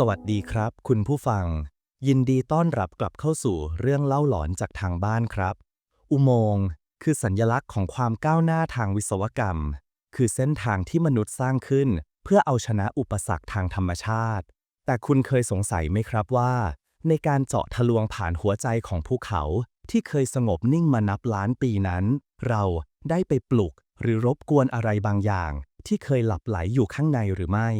สวัสดีครับ คุณผู้ฟัง ยินดีต้อนรับกลับเข้าสู่เรื่องเล่าหลอนจากทางบ้านครับ อุโมงค์คือสัญญลักษณ์ของความก้าวหน้าทางวิศวกรรม คือเส้นทางที่มนุษย์สร้างขึ้น เพื่อเอาชนะอุปสรรคทางธรรมชาติ แต่คุณเคยสงสัยไหมครับว่า ในการเจาะทะลวงผ่านหัวใจของภูเขาที่เคยสงบนิ่งมานับล้านปีนั้น เราได้ไปปลุกหรือรบกวนอะไรบางอย่าง ที่เคยหลับไหลอยู่ข้างในหรือไม่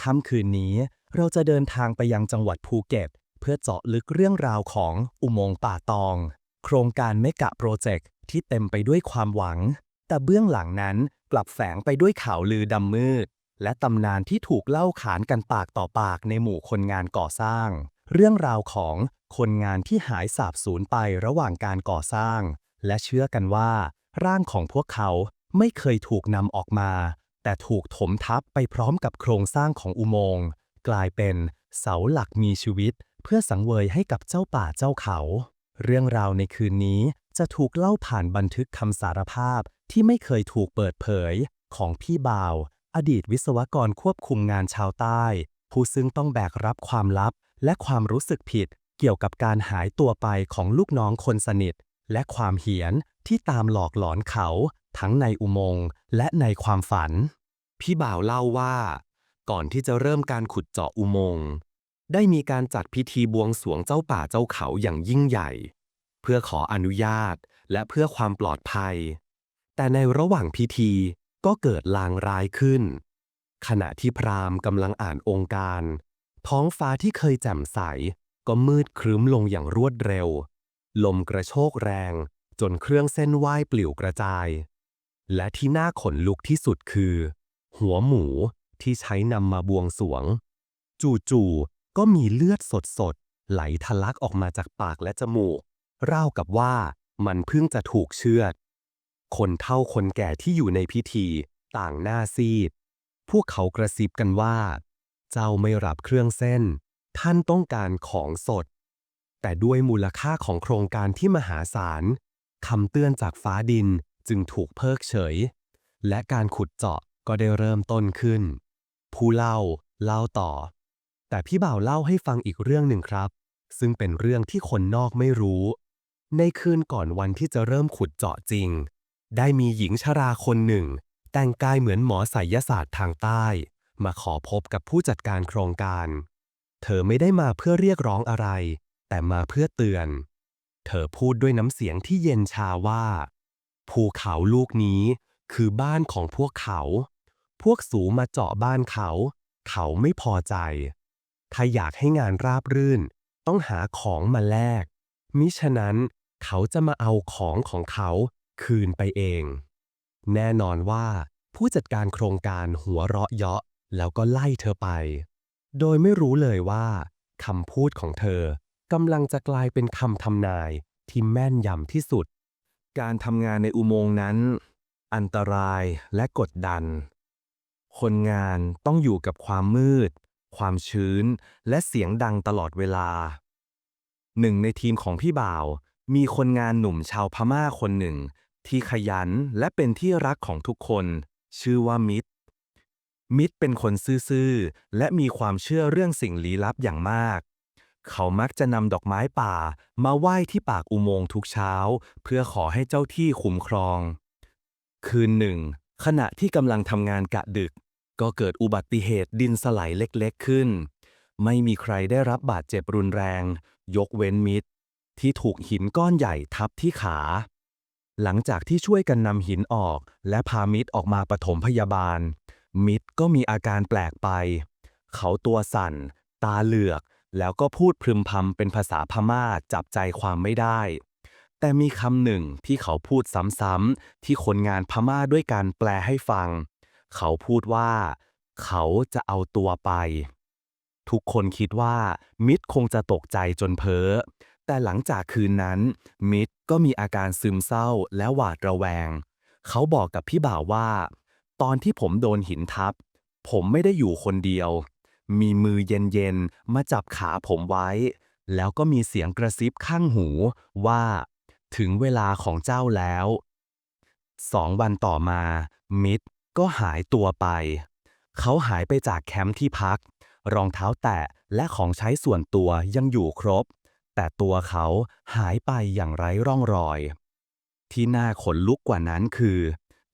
ค่ำคืนนี้ เราจะเดินทางไปยังจังหวัดภูเก็ต เพื่อเจาะลึกเรื่องราวของอุโมงค์ป่าตอง โครงการเมกะโปรเจกต์ที่เต็มไปด้วยความหวัง แต่เบื้องหลังนั้นกลับแฝงไปด้วยข่าวลือดำมืด และตำนานที่ถูกเล่าขานกันปากต่อปากในหมู่คนงานก่อสร้าง เรื่องราวของคนงานที่หายสาบสูญไประหว่างการก่อสร้าง และเชื่อกันว่า ร่างของพวกเขาไม่เคยถูกนำออกมา แต่ถูกถมทับไปพร้อมกับโครงสร้างของอุโมงค์ กลายเป็นเสาหลักมีชีวิต เพื่อสังเวยให้กับเจ้าป่าเจ้าเขา เรื่องราวในคืนนี้จะถูกเล่าผ่านบันทึกคำสารภาพที่ไม่เคยถูกเปิดเผยของพี่บ่าว อดีตวิศวกรควบคุมงานชาวใต้ ผู้ซึ่งต้องแบกรับความลับ และความรู้สึกผิด เกี่ยวกับการหายตัวไปของลูกน้องคนสนิท และความเหียนที่ตามหลอกหลอนเขา ทั้งในอุโมงค์และในความฝัน พี่บ่าวเล่าว่า ก่อนที่จะเริ่มการขุดเจาะอุโมงค์ ได้มีการจัดพิธีบวงสรวงเจ้าป่าเจ้าเขาอย่างยิ่งใหญ่ เพื่อขออนุญาตและเพื่อความปลอดภัย แต่ในระหว่างพิธีก็เกิดลางร้ายขึ้น ขณะที่พราหมณ์กำลังอ่านองค์การ ท้องฟ้าที่เคยแจ่มใส ก็มืดครึ้มลงอย่างรวดเร็ว ลมกระโชกแรง จนเครื่องเส้นไหว้ปลิวกระจาย และที่น่าขนลุกที่สุดคือ หัวหมู ที่ใช้นำมาบวงสรวง จู่ๆก็มีเลือดสดๆไหลทะลักออกมาจากปากและจมูกราวกับว่ามันเพิ่งจะถูกเชือด คนเฒ่าคนแก่ที่อยู่ในพิธีต่างหน้าซีด พวกเขากระซิบกันว่า เจ้าไม่รับเครื่องเส้น ท่านต้องการของสด แต่ด้วยมูลค่าของโครงการที่มหาศาลคำเตือนจากฟ้าดินจึงถูกเพิกเฉย และการขุดเจาะก็ได้เริ่มต้นขึ้น ผู้เล่าเล่าต่อ แต่พี่บ่าวเล่าให้ฟังอีกเรื่องหนึ่งครับ ซึ่งเป็นเรื่องที่คนนอกไม่รู้ ในคืนก่อนวันที่จะเริ่มขุดเจาะจริง ได้มีหญิงชราคนหนึ่ง แต่งกายเหมือนหมอไสยศาสตร์ทางใต้ มาขอพบกับผู้จัดการโครงการ เธอไม่ได้มาเพื่อเรียกร้องอะไร แต่มาเพื่อเตือน เธอพูดด้วยน้ำเสียงที่เย็นชาว่า ภูเขาลูกนี้คือบ้านของพวกเขา พวกสูมาเจาะบ้านเขา เขาไม่พอใจ ถ้าอยากให้งานราบรื่น ต้องหาของมาแลก มิฉะนั้นเขาจะมาเอาของของเขาคืนไปเอง แน่นอนว่าผู้จัดการโครงการหัวเราะเยาะแล้วก็ไล่เธอไป โดยไม่รู้เลยว่าคำพูดของเธอกำลังจะกลายเป็นคำทำนายที่แม่นยำที่สุด การทำงานในอุโมงค์นั้น อันตรายและกดดัน คนงานต้องอยู่กับความมืด ความชื้น และเสียงดังตลอดเวลา หนึ่งในทีมของพี่บ่าว มีคนงานหนุ่มชาวพม่าคนหนึ่ง ที่ขยันและเป็นที่รักของทุกคน ชื่อว่ามิตร มิตรเป็นคนซื่อๆ และมีความเชื่อเรื่องสิ่งลี้ลับอย่างมาก เขามักจะนำดอกไม้ป่ามาไหว้ที่ปากอุโมงค์ทุกเช้า เพื่อขอให้เจ้าที่คุ้มครอง คืนหนึ่งขณะที่กำลังทำงานกะดึก ก็เกิดอุบัติเหตุดินสไลด์เล็กๆขึ้น ไม่มีใครได้รับบาดเจ็บรุนแรง ยกเว้นมิตรที่ถูกหินก้อนใหญ่ทับที่ขา หลังจากที่ช่วยกันนำหินออก และพามิตรออกมาปฐมพยาบาล มิตรก็มีอาการแปลกไป เขาตัวสั่น ตาเหลือก แล้วก็พูดพึมพำเป็นภาษาพม่าจับใจความไม่ได้ แต่มีคำหนึ่งที่เขาพูดซ้ำๆที่คนงานพม่าด้วยการแปลให้ฟัง เขาพูดว่า เขาจะเอาตัวไป ทุกคนคิดว่า มิตรคงจะตกใจจนเพ้อ แต่หลังจากคืนนั้น มิตรก็มีอาการซึมเศร้าและหวาดระแวง เขาบอกกับพี่บ่าวว่า ตอนที่ผมโดนหินทับ ผมไม่ได้อยู่คนเดียว มีมือเย็นๆ มาจับขาผมไว้ แล้วก็มีเสียงกระซิบข้างหูว่า ถึงเวลาของเจ้าแล้วสองวันต่อมา มิตร ก็หายตัวไป เขาหายไปจากแคมป์ที่พัก รองเท้าแตะและของใช้ส่วนตัวยังอยู่ครบ แต่ตัวเขาหายไปอย่างไร้ร่องรอย ที่น่าขนลุกกว่านั้นคือ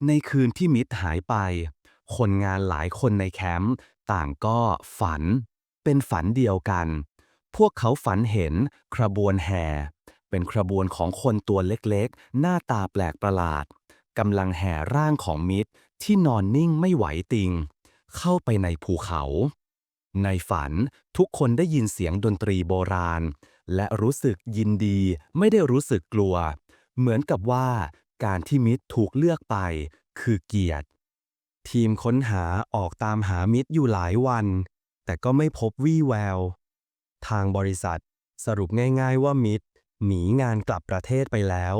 ในคืนที่มิดหายไป คนงานหลายคนในแคมป์ต่างก็ฝัน เป็นฝันเดียวกัน พวกเขาฝันเห็นขบวนแห่ เป็นขบวนของคนตัวเล็กๆ หน้าตาแปลกประหลาดกำลังแห่ร่างของมิตร ที่นอนนิ่งไม่ไหวติง เข้าไปในภูเขา ในฝันทุกคนได้ยินเสียงดนตรีโบราณ และรู้สึกยินดีไม่ได้รู้สึกกลัว เหมือนกับว่าการที่มิตรถูกเลือกไปคือเกียรติ ทีมค้นหาออกตามหามิตรอยู่หลายวัน แต่ก็ไม่พบวี่แวว ทางบริษัทสรุปง่ายๆว่ามิตรหนีงานกลับประเทศไปแล้ว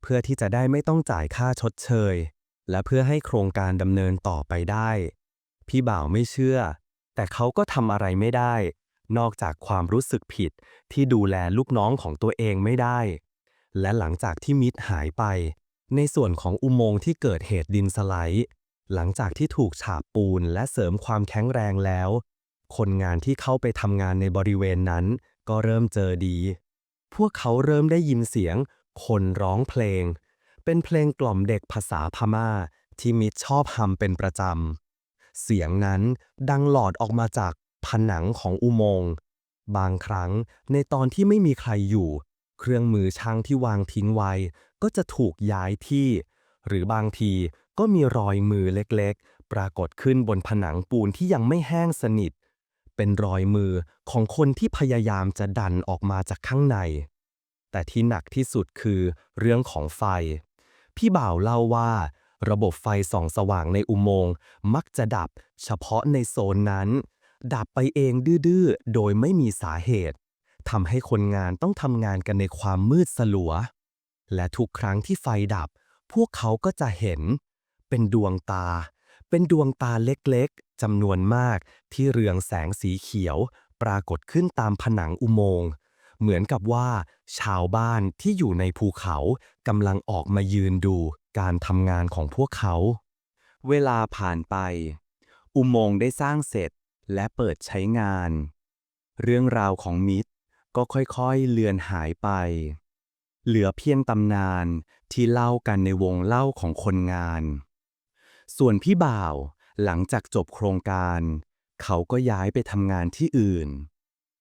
เพื่อที่จะได้ไม่ต้องจ่ายค่าชดเชย และเพื่อให้โครงการดำเนินต่อไปได้ พี่บ่าวไม่เชื่อ แต่เขาก็ทำอะไรไม่ได้ นอกจากความรู้สึกผิดที่ดูแลลูกน้องของตัวเองไม่ได้ และหลังจากที่มิตรหายไป ในส่วนของอุโมงค์ที่เกิดเหตุดินสไลด์หลังจากที่ถูกฉาบปูนและเสริมความแข็งแรงแล้ว คนงานที่เข้าไปทำงานในบริเวณนั้น ก็เริ่มเจอดี พวกเขาเริ่มได้ยินเสียง คนร้องเพลง เป็นเพลงกล่อมเด็กภาษาพม่า ที่มิตรชอบฮัมเป็นประจำ เสียงนั้นดังหลอดออกมาจากผนังของอุโมงค์ บางครั้งในตอนที่ไม่มีใครอยู่ เครื่องมือช่างที่วางทิ้งไว้ ก็จะถูกย้ายที่ หรือบางทีก็มีรอยมือเล็กๆ ปรากฏขึ้นบนผนังปูนที่ยังไม่แห้งสนิท เป็นรอยมือของคนที่พยายามจะดันออกมาจากข้างใน แต่ที่หนักที่สุดคือเรื่องของไฟ พี่บ่าวเล่าว่า ระบบไฟส่องสว่างในอุโมงค์มักจะดับเฉพาะในโซนนั้น ดับไปเองดื้อๆ โดยไม่มีสาเหตุทำให้คนงานต้องทำงานกันในความมืดสลัว และทุกครั้งที่ไฟดับ พวกเขาก็จะเห็น เป็นดวงตา เป็นดวงตาเล็กๆจำนวนมากที่เรืองแสงสีเขียว ปรากฏขึ้นตามผนังอุโมงค์ เหมือนกับว่า ชาวบ้านที่อยู่ในภูเขากำลังออกมายืนดูการทำงานของพวกเขา เวลาผ่านไป อุโมงค์ได้สร้างเสร็จและเปิดใช้งาน เรื่องราวของมิตรก็ค่อยๆเลือนหายไป เหลือเพียงตำนานที่เล่ากันในวงเล่าของคนงาน ส่วนพี่บ่าวหลังจากจบโครงการ เขาก็ย้ายไปทำงานที่อื่น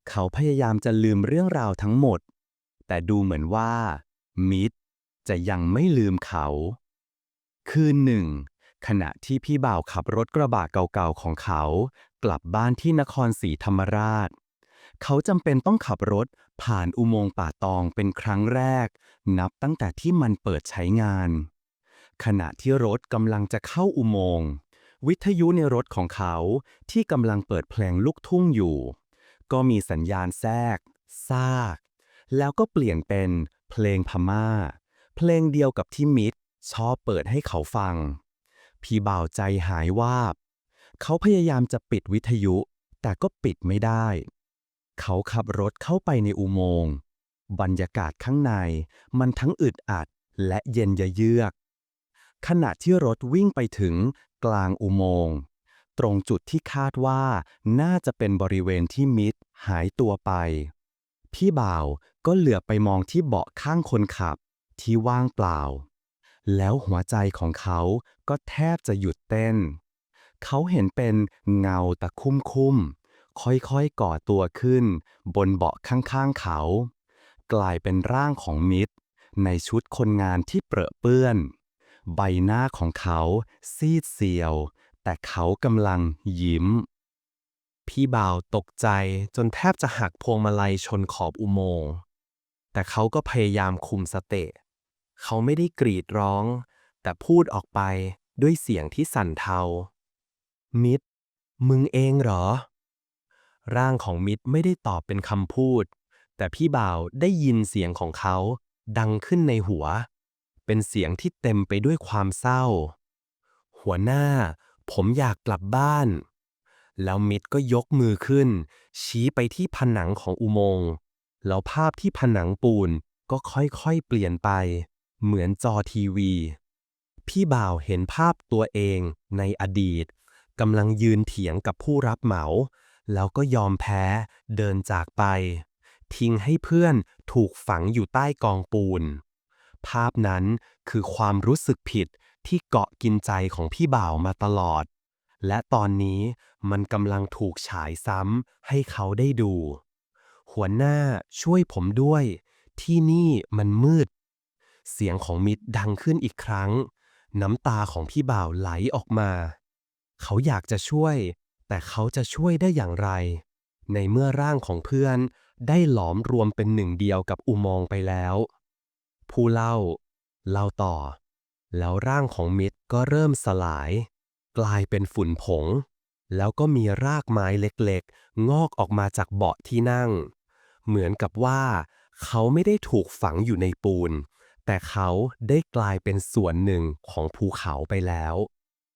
เขาพยายามจะลืมเรื่องราวทั้งหมด แต่ดูเหมือนว่า มิตรจะยังไม่ลืมเขา คืนหนึ่ง ขณะที่พี่บ่าวขับรถกระบะเก่าๆของเขา กลับบ้านที่นครศรีธรรมราช เขาจำเป็นต้องขับรถผ่านอุโมงค์ป่าตองเป็นครั้งแรก นับตั้งแต่ที่มันเปิดใช้งาน ขณะที่รถกำลังจะเข้าอุโมงค์วิทยุในรถของเขาที่กำลังเปิดเพลงลูกทุ่งอยู่ ก็มีสัญญาณแทรก ซาก แล้วก็เปลี่ยนเป็นเพลงพม่า เพลงเดียวกับที่มิตรชอบเปิดให้เขาฟัง พี่บ่าวใจหายวาบ เขาพยายามจะปิดวิทยุ แต่ก็ปิดไม่ได้ เขาขับรถเข้าไปในอุโมงค์บรรยากาศข้างในมันทั้งอึดอัดและเย็นยะเยือก ขณะที่รถวิ่งไปถึงกลางอุโมงค์ ตรงจุดที่คาดว่าน่าจะเป็นบริเวณที่มิตรหายตัวไป พี่บ่าวก็เหลือบไปมองที่เบาะข้างคนขับที่ว่างเปล่า แล้วหัวใจของเขาก็แทบจะหยุดเต้น เขาเห็นเป็นเงาตะคุ่มคุ่มค่อยๆก่อตัวขึ้น บนเบาะข้างๆเขา กลายเป็นร่างของมิตรในชุดคนงานที่เปรอะเปื้อน ใบหน้าของเขาซีดเซียว แต่เขากำลังยิ้ม พี่บ่าวตกใจจนแทบจะหักพวงมาลัยชนขอบอุโมงค์ แต่เขาก็พยายามคุมสติเขาไม่ได้กรีดร้อง แต่พูดออกไปด้วยเสียงที่สั่นเทา มิตรมึงเองเหรอ ร่างของมิตรไม่ได้ตอบเป็นคำพูด แต่พี่บ่าวได้ยินเสียงของเขา ดังขึ้นในหัว เป็นเสียงที่เต็มไปด้วยความเศร้า หัวหน้า ผมอยากกลับบ้าน แล้วมิตรก็ยกมือขึ้น ชี้ไปที่ผนังของอุโมงค์ แล้วภาพที่ผนังปูนก็ค่อยๆเปลี่ยนไป เหมือนจอทีวี พี่บ่าวเห็นภาพตัวเองในอดีตกำลังยืนเถียงกับผู้รับเหมา แล้วก็ยอมแพ้เดินจากไป ทิ้งให้เพื่อนถูกฝังอยู่ใต้กองปูน ภาพนั้นคือความรู้สึกผิด ที่เกาะกินใจของพี่บ่าวมาตลอด และตอนนี้มันกำลังถูกฉายซ้ำให้เขาได้ดู หัวหน้าช่วยผมด้วย ที่นี่มันมืด เสียงของมิตรดังขึ้นอีกครั้ง น้ำตาของพี่บ่าวไหลออกมา เขาอยากจะช่วย แต่เขาจะช่วยได้อย่างไร ในเมื่อร่างของเพื่อนได้หลอมรวมเป็นหนึ่งเดียวกับอุโมงค์ไปแล้ว ผู้เล่า เล่าต่อ แล้วร่างของมิตรก็เริ่มสลาย กลายเป็นฝุ่นผง แล้วก็มีรากไม้เล็กๆ งอกออกมาจากเบาะที่นั่ง เหมือนกับว่า เขาไม่ได้ถูกฝังอยู่ในปูน แต่เขาได้กลายเป็นส่วนหนึ่งของภูเขาไปแล้ว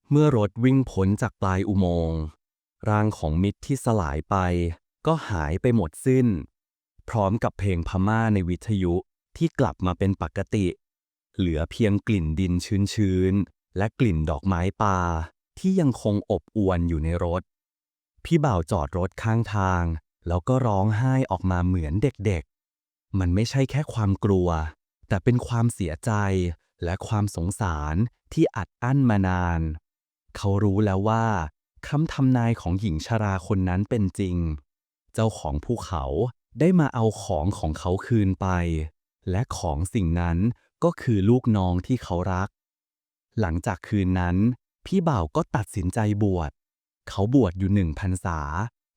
เมื่อรถวิ่งพ้นจากปลายอุโมงค์ร่างของมิตรที่สลายไป ก็หายไปหมดสิ้น พร้อมกับเพลงพม่าในวิทยุที่กลับมาเป็นปกติ เหลือเพียงกลิ่นดินชื้นๆ และกลิ่นดอกไม้ป่าที่ยังคงอบอวนอยู่ในรถ พี่บ่าวจอดรถข้างทาง แล้วก็ร้องไห้ออกมาเหมือนเด็กๆ มันไม่ใช่แค่ความกลัว แต่เป็นความเสียใจและความสงสารที่อัดอั้นมานาน เขารู้แล้วว่าคำทำนายของหญิงชราคนนั้นเป็นจริง เจ้าของภูเขาได้มาเอาของของเขาคืนไป และของสิ่งนั้น ก็คือลูกน้องที่เขารัก หลังจากคืนนั้น พี่บ่าวก็ตัดสินใจบวช เขาบวชอยู่หนึ่งพรรษา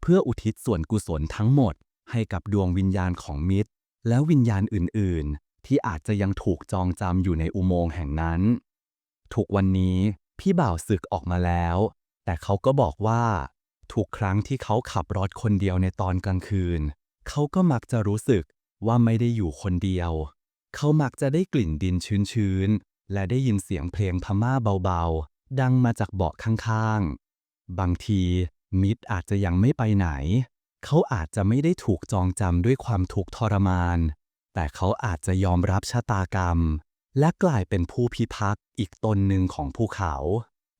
เพื่ออุทิศส่วนกุศลทั้งหมดให้กับดวงวิญญาณของมิตร และวิญญาณอื่น ๆ ที่อาจจะยังถูกจองจำอยู่ในอุโมงค์แห่งนั้นทุกวันนี้พี่บ่าวศึกออกมาแล้ว แต่เขาก็บอกว่าทุกครั้งที่เขาขับรถคนเดียวในตอนกลางคืน เขาก็มักจะรู้สึกว่าไม่ได้อยู่คนเดียว เขามักจะได้กลิ่นดินชื้นๆ และได้ยินเสียงเพลงพม่าเบาๆ ดังมาจากเบาะข้างๆ บางทีมิตรอาจจะยังไม่ไปไหน เขาอาจจะไม่ได้ถูกจองจำด้วยความทุกข์ทรมาน แต่เขาอาจจะยอมรับชะตากรรม และกลายเป็นผู้พิทักษ์อีกตนหนึ่งของภูเขา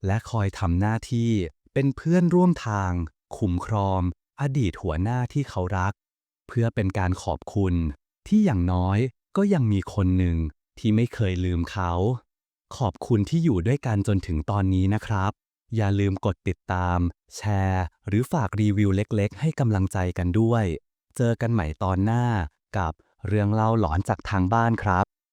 และคอยทำหน้าที่เป็นเพื่อนร่วมทางคุ้มครองอดีตหัวหน้าที่เขารัก เพื่อเป็นการขอบคุณที่อย่างน้อย ก็ยังมีคนหนึ่งที่ไม่เคยลืมเขา ขอบคุณที่อยู่ด้วยกันจนถึงตอนนี้นะครับ อย่าลืมกดติดตาม แชร์ หรือฝากรีวิวเล็กๆ ให้กำลังใจกันด้วย เจอกันใหม่ตอนหน้ากับเรื่องเล่าหลอนจากทางบ้านครับ